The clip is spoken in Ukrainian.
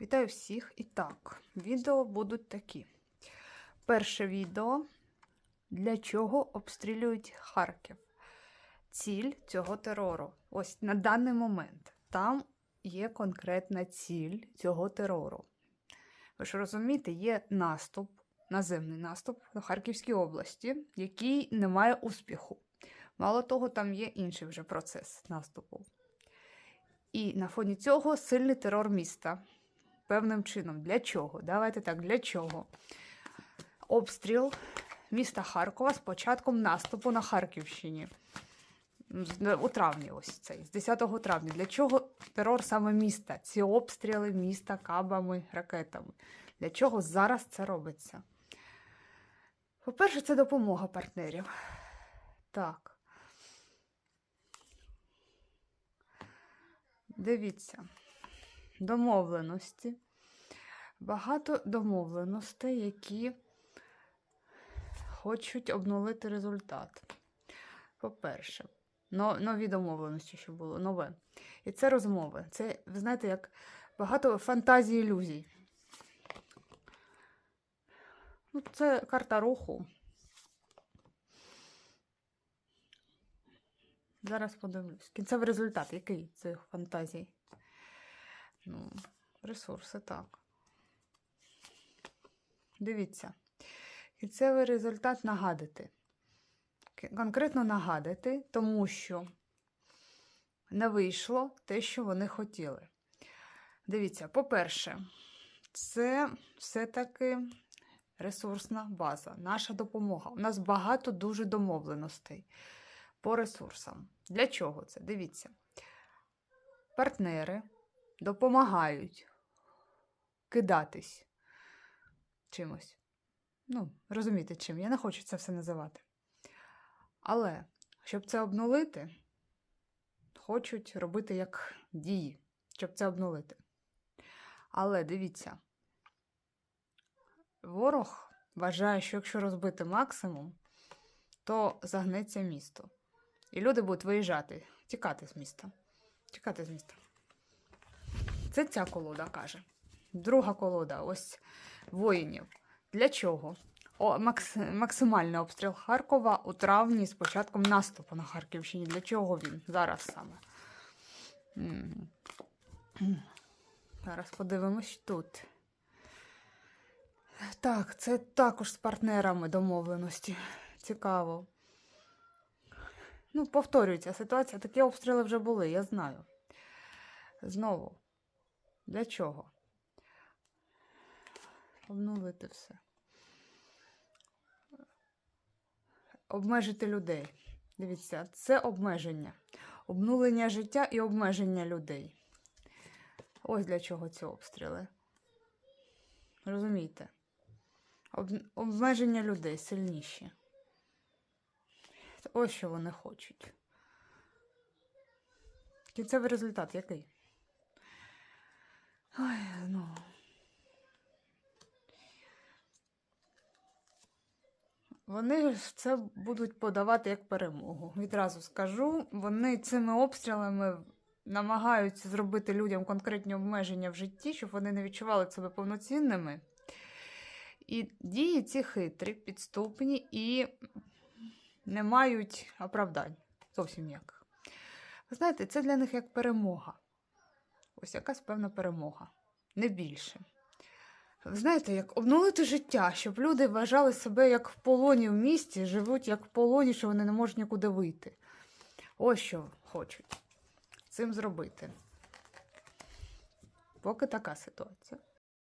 Вітаю всіх! І так, відео будуть такі. Перше відео для чого обстрілюють Харків. Ціль цього терору. Ось на даний момент там є конкретна ціль цього терору. Ви ж розумієте, є наступ, наземний наступ на Харківській області, який не має успіху. Мало того, там є інший вже процес наступу. І на фоні цього сильний терор міста. Певним чином. Для чого? Давайте так, для чого? Обстріл міста Харкова з початком наступу на Харківщині. У травні, ось цей, з 10 травня. Для чого терор саме міста? Ці обстріли міста кабами, ракетами. Для чого зараз це робиться? По-перше, це допомога партнерів. Так. Дивіться. Домовленості. Багато домовленостей, які хочуть обнулити результат. По-перше, нові домовленості, що було, нове. І це розмови. Це, ви знаєте, як багато фантазій ілюзій. Ну, це карта руху. Зараз подивлюсь. Кінцевий результат, який цих фантазій? Ну, ресурси, так. Дивіться. Кінцевий результат нагадати. Конкретно нагадати, тому що не вийшло те, що вони хотіли. Дивіться, по-перше, це все-таки ресурсна база, наша допомога. У нас багато дуже домовленостей по ресурсам. Для чого це? Дивіться. Партнери допомагають кидатись чимось. Ну, розумієте, чим. Я не хочу це все називати. Але, щоб це обнулити, хочуть робити як дії, щоб це обнулити. Але дивіться, ворог вважає, що якщо розбити максимум, то загнеться місто. І люди будуть виїжджати, тікати з міста. Тікати з міста. Це ця колода каже. Друга колода ось воїнів. Для чого? О, макс, максимальний обстріл Харкова у травні з початком наступу на Харківщині. Для чого він зараз саме? Зараз подивимось тут. Так, це також з партнерами домовленості. Цікаво. Ну, повторюється ситуація. Такі обстріли вже були, я знаю. Знову. Для чого? Обнулити все. Обмежити людей. Дивіться, це обмеження. Обнулення життя і обмеження людей. Ось для чого ці обстріли. Розумієте? Об... Обмеження людей сильніші. Ось що вони хочуть. Кінцевий результат який? Ой, ну. Вони ж це будуть подавати як перемогу. Відразу скажу, вони цими обстрілами намагаються зробити людям конкретні обмеження в житті, щоб вони не відчували себе повноцінними. І дії ці хитрі, підступні і не мають оправдань. Зовсім ніяких. Ви знаєте, це для них як перемога. Ось якась певна перемога, не більше. Знаєте, як обнулити життя, щоб люди вважали себе як в полоні в місті, живуть як в полоні, що вони не можуть нікуди вийти. Ось що хочуть цим зробити. Поки така ситуація.